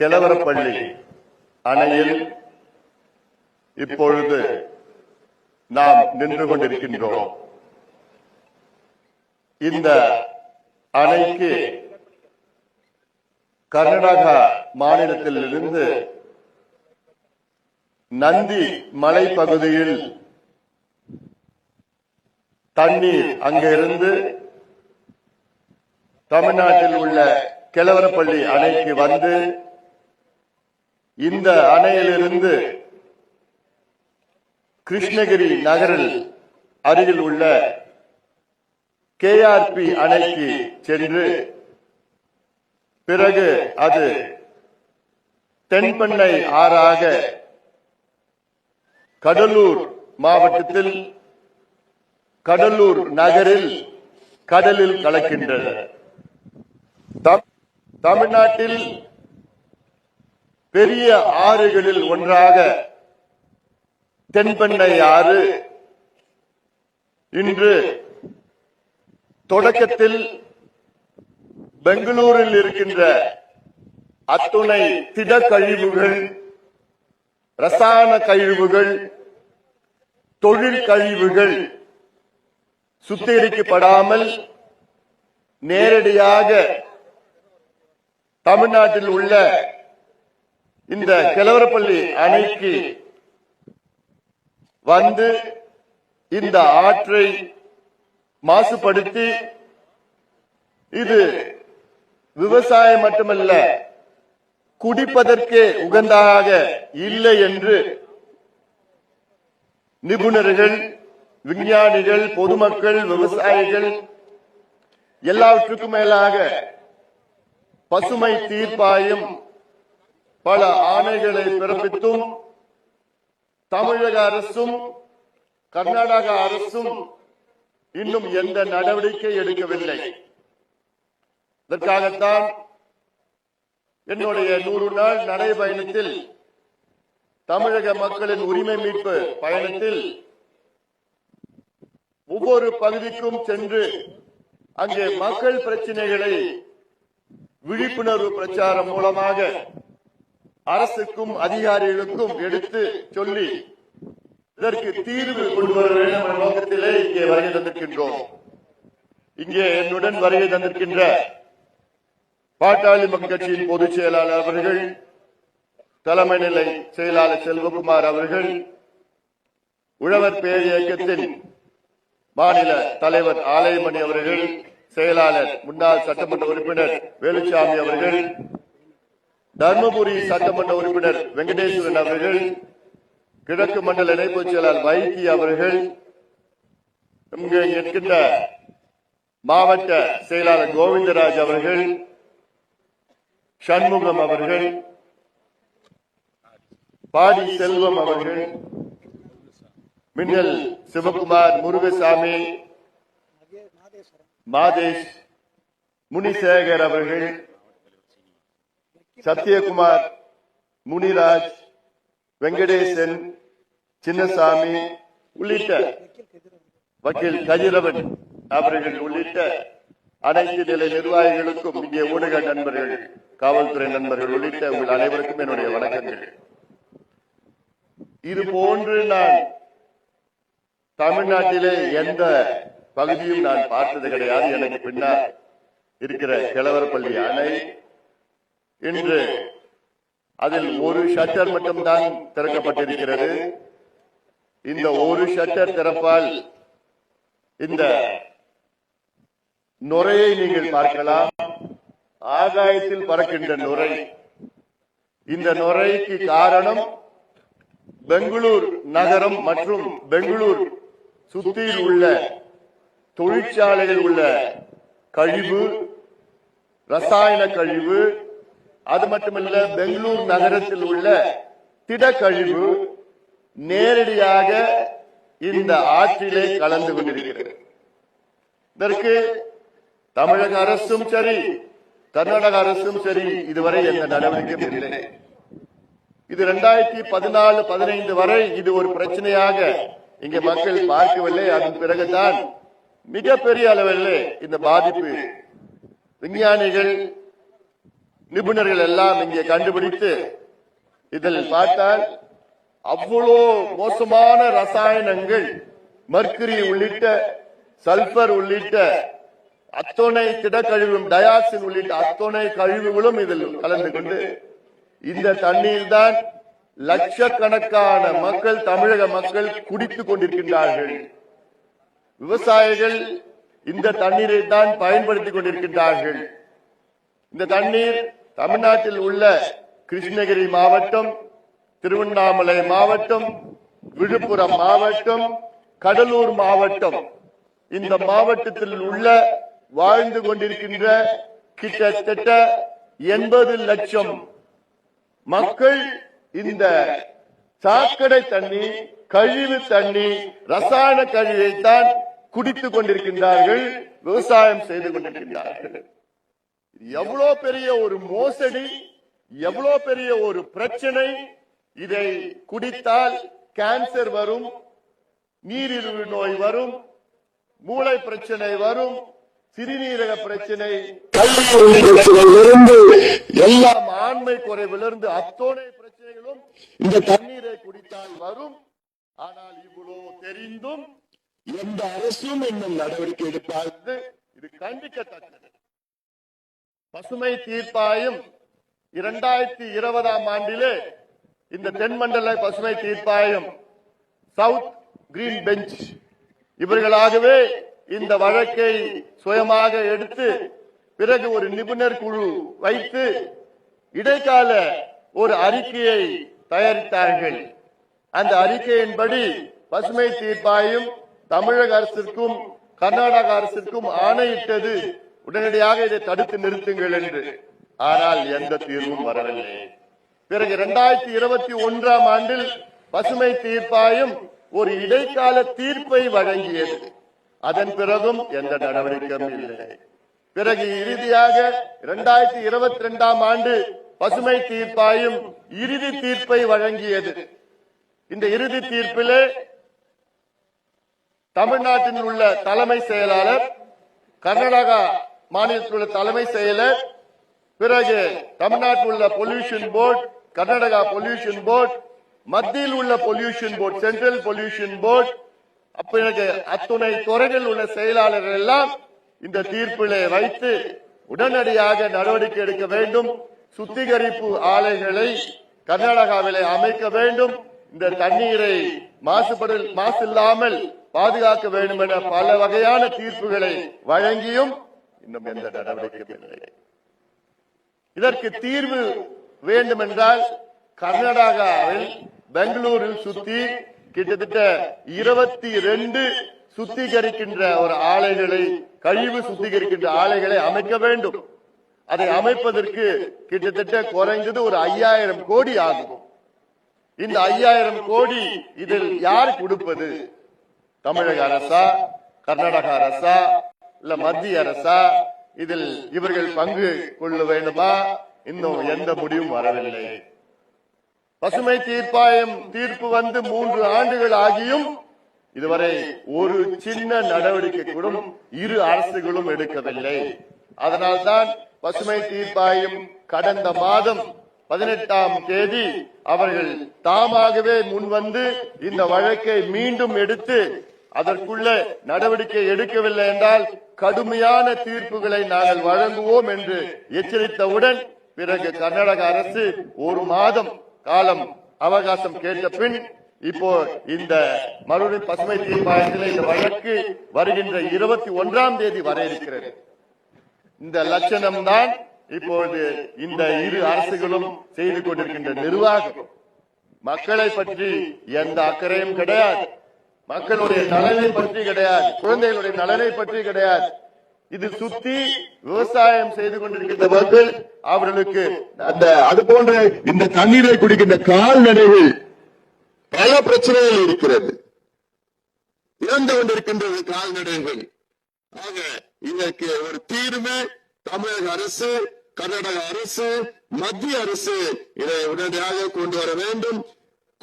கிழவரப்பள்ளி அணையில் இப்பொழுது நாம் நின்று கொண்டிருக்கின்றோம். இந்த அணைக்கு கர்நாடகா மாநிலத்தில் இருந்து நந்தி மலைப்பகுதியில் தண்ணீர் அங்கிருந்து தமிழ்நாட்டில் உள்ள கிழவரப்பள்ளி அணைக்கு வந்து இந்த அணையிலிருந்து கிருஷ்ணகிரி நகரில் அருகில் உள்ள கேஆர்பி அணைக்கு சென்று பிறகு அது தென்பெண்ணை ஆறாக கடலூர் மாவட்டத்தில் கடலூர் நகரில் கடலில் கலக்கின்றது தம்- தமிழ்நாட்டில் பெரிய ஆறுகளில் ஒன்றாக தென்பெண்ணை ஆறு. இன்று தொடக்கத்தில் பெங்களூரில் இருக்கின்ற அத்துணை திட கழிவுகள் ரசாயன கழிவுகள் தொழில் கழிவுகள் சுத்திகரிக்கப்படாமல் நேரடியாக தமிழ்நாட்டில் உள்ள இந்த கிழவரப்பள்ளி அணைக்கு வந்து இந்த ஆற்றை மாசுபடுத்தி இது விவசாயம் மட்டுமல்ல குடிப்பதற்கே உகந்ததாக இல்லை என்று நிபுணர்கள் விஞ்ஞானிகள் பொதுமக்கள் விவசாயிகள் எல்லாவற்றுக்கும் மேலாக பசுமை தீர்ப்பாயம் பல ஆணைகளை பிறப்பித்தும் தமிழக அரசும் கர்நாடக அரசும் இன்னும் எந்த நடவடிக்கை எடுக்கவில்லை. இதற்காகத்தான் என்னுடைய நூறு நாள் நடைபயணத்தில் தமிழக மக்களின் உரிமை மீட்பு பயணத்தில் ஒவ்வொரு பகுதிக்கும் சென்று அங்கே மக்கள் பிரச்சனைகளை விழிப்புணர்வு பிரச்சாரம் மூலமாக அரசுக்கும் அதிகாரிகளுக்கும் எடுத்து சொல்லி இதற்கு தீர்வு கொண்டு வர வேண்டும் என்ற நோக்கத்திலே இங்கே வருகை தந்திருக்கின்றோம். இங்கே என்னுடன் வருகை தந்திருக்கின்ற பாட்டாளி மக்கள் கட்சியின் பொதுச் செயலாளர் அவர்கள் தலைமை நிலை செயலாளர் செல்வகுமார் அவர்கள் உழவர் பேர் இயக்கத்தின் மாநில தலைவர் ஆலயமணி அவர்கள் செயலாளர் முன்னாள் சட்டமன்ற உறுப்பினர் வேலுச்சாமி அவர்கள் தர்மபுரி சட்டமன்ற உறுப்பினர் வெங்கடேஸ்வரன் அவர்கள் கிழக்கு மண்டல இணைப்புச் செயலர் வைகி அவர்கள் இங்கு இருக்கின்ற மாவட்ட செயலாளர் கோவிந்தராஜ் அவர்கள் சண்முகம் அவர்கள் பாடி செல்வம் அவர்கள் மின்னல் சிவகுமார் முருகசாமி மாதேஷ் முனிசேகர் அவர்கள் சத்யகுமார் முனிராஜ் வெங்கடேசன் சின்னசாமி உள்ளிட்ட வக்கீல் கதிரவன் அவர்கள் உள்ளிட்ட அனைத்து நிலை நிர்வாகிகளுக்கும் இங்கே ஊடக நண்பர்கள் காவல்துறை நண்பர்கள் உள்ளிட்ட உங்கள் அனைவருக்கும் என்னுடைய வணக்கங்கள். இது போன்று நான் தமிழ்நாட்டிலே எந்த பகுதியும் நான் பார்த்தது கிடையாது. எனக்கு பின்னால் இருக்கிற கிழவரப்பள்ளி அணை இன்று அதில் ஒரு ஷட்டர் மட்டும்தான் திறக்கப்பட்டிருக்கிறது. இந்த ஒரு ஷட்டர் திறப்பால் இந்த நுரையை நீங்கள் பார்க்கலாம். ஆகாயத்தில் பறக்கின்ற நுரை. இந்த நுரைக்கு காரணம் பெங்களூர் நகரம் மற்றும் பெங்களூர் சுற்றியில் உள்ள தொழிற்சாலையில் உள்ள கழிவு ரசாயன கழிவு அது மட்டுமல்ல பெங்களூர் நகரத்தில் உள்ள திடக்கழிவு நேரடியாக இந்த ஆற்றிலே கலந்து கொண்டிருக்கிறது. இதற்கு தமிழக அரசும் சரி கர்நாடக அரசும் சரி இதுவரை எந்த நடவடிக்கையும் இல்லை. இது இரண்டாயிரத்தி பதினாலு பதினைந்து வரை இது ஒரு பிரச்சனையாக இங்க மக்கள் பார்க்கவில்லை. அதன் பிறகுதான் மிகப்பெரிய அளவில் இந்த பாதிப்பு. விஞ்ஞானிகள் நிபுணர்கள் எல்லாம் இங்கே கண்டுபிடித்து இதில் பார்த்தால் அவ்வளோ மோசமான ரசாயனங்கள் மர்க்கரி உள்ளிட்ட சல்பர் உள்ளிட்ட அத்தனை திடக்கழிவும் டயாக்சின் உள்ளிட்ட அத்தனை கழிவுகளும் இதில் கலந்து கொண்டு இந்த தண்ணீர் தான் லட்சக்கணக்கான மக்கள் தமிழக மக்கள் குடித்துக் கொண்டிருக்கின்றார்கள். விவசாயிகள் இந்த தண்ணீரை தான் பயன்படுத்திக் கொண்டிருக்கின்றார்கள். இந்த தண்ணீர் தமிழ்நாட்டில் உள்ள கிருஷ்ணகிரி மாவட்டம் திருவண்ணாமலை மாவட்டம் விழுப்புரம் மாவட்டம் கடலூர் மாவட்டம். இந்த மாவட்டத்தில் உள்ள வாழ்ந்து கொண்டிருக்கின்ற கிட்டத்தட்ட எண்பது லட்சம் மக்கள் இந்த சாக்கடை தண்ணி கழிவு தண்ணி ரசாயன கழிவை தான் குடித்துக் கொண்டிருக்கின்றார்கள் விவசாயம் செய்து கொண்டிருக்கின்றார்கள். எவ்வளோ பெரிய ஒரு மோசடி எவ்வளவு பெரிய ஒரு பிரச்சனை இதை குடித்தால் கேன்சர் வரும் நீரிழிவு நோய் வரும் மூளை பிரச்சனை வரும் சிறுநீரக பிரச்சனை பிரச்சனையிலிருந்து எல்லாம் ஆண்மை குறைவிலிருந்து அத்தோனை பிரச்சனைகளும் இந்த தண்ணீரை குடித்தால் வரும். ஆனால் இவ்வளவு தெரிந்தும் எந்த அரசும் இன்னும் நடவடிக்கை எடுப்பார் இது கண்டிக்கத்தக்கது. பசுமை தீர்ப்பாயம் இரண்டாயிரத்தி இருபதாம் ஆண்டிலே இந்த தென்மண்டல பசுமை தீர்ப்பாயம் சவுத் கிரீன் பெஞ்ச் இவர்களாகவே இந்த வழக்கை சுயமாக எடுத்து பிறகு ஒரு நிபுணர் குழு வைத்து இடைக்கால ஒரு அறிக்கையை தயாரித்தார்கள். அந்த அறிக்கையின்படி பசுமை தீர்ப்பாயம் தமிழக அரசிற்கும் கர்நாடக அரசிற்கும் ஆணையிட்டது. உடனடியாக இதை தடுத்து நிறுத்துங்கள் என்று. ஆனால் எந்த தீர்வும் வரவில்லை. பிறகு இரண்டாயிரத்தி இருபத்தி ஒன்றாம் ஆண்டில் பசுமை தீர்ப்பாயம் ஒரு இடைக்கால தீர்ப்பை வழங்கியது. அதன் பிறகும் எந்த நடவடிக்கையும் இல்லை. பிறகு இறுதியாக இரண்டாயிரத்தி இருபத்தி ரெண்டாம் ஆண்டு பசுமை தீர்ப்பாயம் இறுதி தீர்ப்பை வழங்கியது. இந்த இறுதி தீர்ப்பிலே தமிழ்நாட்டில் உள்ள தலைமை செயலாளர் கர்நாடகா மாநிலத்தில் உள்ள தலைமை செயலர் பிறகு தமிழ்நாட்டில் உள்ள pollution board Karnataka pollution board மத்தியில் உள்ள pollution board central pollution board பிறகு அத்துணை துறைகள் உள்ள செயலாளர்கள் எல்லாம் இந்த தீர்ப்பிலே வைத்து உடனடியாக நடவடிக்கை எடுக்க வேண்டும். சுத்திகரிப்பு ஆலைகளை கர்நாடகாவிலே அமைக்க வேண்டும். இந்த தண்ணீரை மாசுபடல் மாசில்லாமல் பாதுகாக்க வேண்டும் என பல வகையான தீர்ப்புகளை வழங்கியும் இன்னும் எந்த நடவடிக்கையும் இல்லை. இதற்கு தீர்வு வேண்டும் என்றால் கர்நாடகாவில் பெங்களூரில் சுத்தி கிட்டத்தட்ட இருபத்தி ரெண்டு சுத்திகரிக்கின்ற ஒரு ஆலைகளை கழிவு சுத்திகரிக்கின்ற ஆலைகளை அமைக்க வேண்டும். அதை அமைப்பதற்கு கிட்டத்தட்ட குறைந்தது ஒரு ஐயாயிரம் கோடி ஆகும். இந்த ஐயாயிரம் கோடி இதில் யார் கொடுப்பது? தமிழக அரசா? கர்நாடக அரசா? இல்ல மத்திய அரசா? இதில் இவர்கள் பங்கு கொள்ள வேண்டுமா? இன்னும் எந்த முடிவும் வரவில்லை. பசுமை தீர்ப்பாயம் தீர்ப்பு வந்து மூன்று ஆண்டுகள் ஆகியும் இதுவரை ஒரு சின்ன நடவடிக்கை கூட இரு அரசுகளும் எடுக்கவில்லை. அதனால்தான் பசுமை தீர்ப்பாயம் கடந்த மாதம் பதினெட்டாம் தேதி அவர்கள் தாமாகவே முன்வந்து இந்த வழக்கை மீண்டும் எடுத்து அதற்குள்ள நடவடிக்கை எடுக்கவில்லை என்றால் கடுமையான தீர்ப்புகளை நாங்கள் வழங்குவோம் என்று எச்சரித்தவுடன் பிறகு கர்நாடக அரசு ஒரு மாதம் காலம் அவகாசம் கேட்ட பின் இப்போ இந்த மறுபடியும் பசுமை தீர்ப்பாயத்தில் இந்த வழக்கு வருகின்ற இருபத்தி ஒன்றாம் தேதி வர இருக்கிறது. இந்த லட்சணம் தான் இப்பொழுது இந்த இரு அரசுகளும் செய்து கொண்டிருக்கின்ற நிர்வாகம். மக்களை பற்றி எந்த அக்கறையும் கிடையாது. மக்களுடைய நலனை பற்றி கிடையாது. குழந்தைகளுடைய நலனை பற்றி கிடையாது. இது சுத்தி விவசாயம் செய்து கொண்டிருக்கின்ற மக்கள் அவர்களுக்கு அந்த அது போன்ற இந்த தண்ணீரை குடிக்கின்ற கால்நடைகள் பல பிரச்சனைகள் இருக்கிறது. இறந்து கொண்டிருக்கின்றது கால்நடைகள். ஆக இதற்கு ஒரு தீர்வு தமிழக அரசு கர்நாடக அரசு மத்திய அரசு இதை உடனடியாக கொண்டு வர வேண்டும்.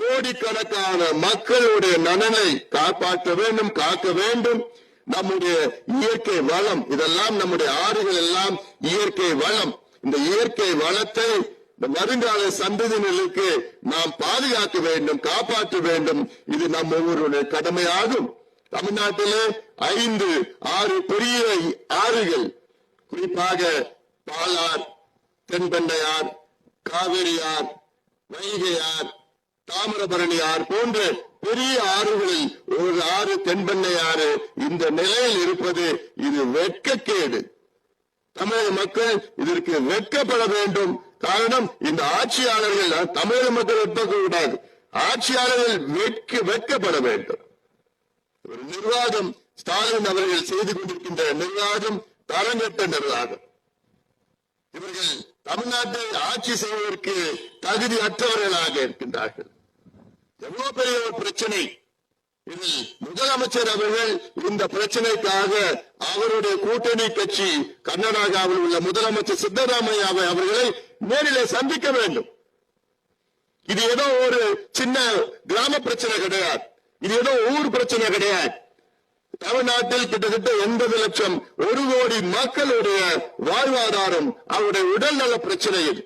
கோடிக்கணக்கான மக்களுடைய நலனை காப்பாற்ற வேண்டும் காக்க வேண்டும். நம்முடைய இயற்கை வளம் இதெல்லாம் நம்முடைய ஆறுகள் எல்லாம் இயற்கை வளம். இந்த இயற்கை வளத்தை இந்த வருங்கால சந்ததியினருக்கு நாம் பாதுகாக்க வேண்டும் காப்பாற்ற வேண்டும். இது நம் ஒவ்வொருடைய கடமையாகும். தமிழ்நாட்டிலே ஐந்து ஆறு பெரிய ஆறுகள். குறிப்பாக பாலார் தென்பெண்ணையார் காவிரியார் வைகையார் தாமிரபரணியார் போன்ற பெரிய ஆறுகளில் ஒரு ஆறு தென்பெண்ணை ஆறு இந்த நிலையில் இருப்பது இது வெட்கக்கேடு. தமிழக மக்கள் இதற்கு வெட்கப்பட வேண்டும். காரணம் இந்த ஆட்சியாளர்கள் தமிழக மக்கள் வெட்கக்கூடாது. ஆட்சியாளர்கள் வெட்க வெட்கப்பட வேண்டும். ஒரு நிர்வாகம் ஸ்டாலின் அவர்கள் செய்து கொண்டிருக்கின்ற நிர்வாகம் தரங்கட்ட நிர்வாகம். இவர்கள் தமிழ்நாட்டை ஆட்சி செய்வதற்கு தகுதி அற்றவர்களாக இருக்கின்றார்கள். எவ்வளவு பெரிய ஒரு பிரச்சனை? இது முதலமைச்சர் அவர்கள் இந்த பிரச்சனைக்காக அவருடைய கூட்டணி கட்சி கர்நாடகாவில் உள்ள முதலமைச்சர் சித்தராமையா அவர்களை நேரிலே சந்திக்க வேண்டும். இது ஏதோ ஒரு சின்ன கிராம பிரச்சனை கிடையாது. இது ஏதோ ஊர் பிரச்சனை கிடையாது. தமிழ்நாட்டில் கிட்டத்தட்ட எண்பது லட்சம் ஒரு கோடி மக்களுடைய வாழ்வாதாரம் அவருடைய உடல்நல பிரச்சனையில்.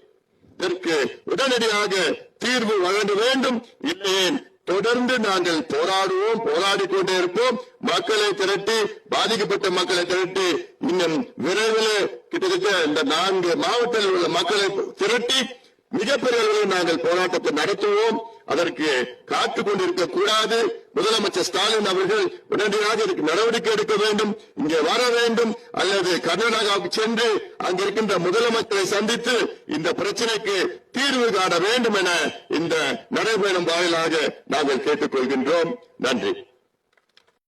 இதற்கு உடனடியாக தீர்வு வழங்க வேண்டும். இல்லையே தொடர்ந்து நாங்கள் போராடுவோம் போராடி கொண்டே இருப்போம். மக்களை திரட்டி பாதிக்கப்பட்ட மக்களை திரட்டி இன்னும் விரைவில் கிட்டத்தட்ட இந்த நான்கு மாவட்டத்தில் உள்ள மக்களை திரட்டி மிகப்பெரிய அளவில் நாங்கள் போராட்டத்தை நடத்துவோம். அதற்கு காத்துக் கொண்டிருக்க கூடாது. முதலமைச்சர் ஸ்டாலின் அவர்கள் உடனடியாக இதுக்கு நடவடிக்கை எடுக்க வேண்டும் இங்கே வர வேண்டும் அல்லது கர்நாடகாவுக்கு சென்று அங்க இருக்கின்ற முதலமைச்சரை சந்தித்து இந்த பிரச்சனைக்கு தீர்வு காண வேண்டும் என இந்த நடைபயணம் வாயிலாக நாங்கள் கேட்டுக்கொள்கின்றோம். நன்றி.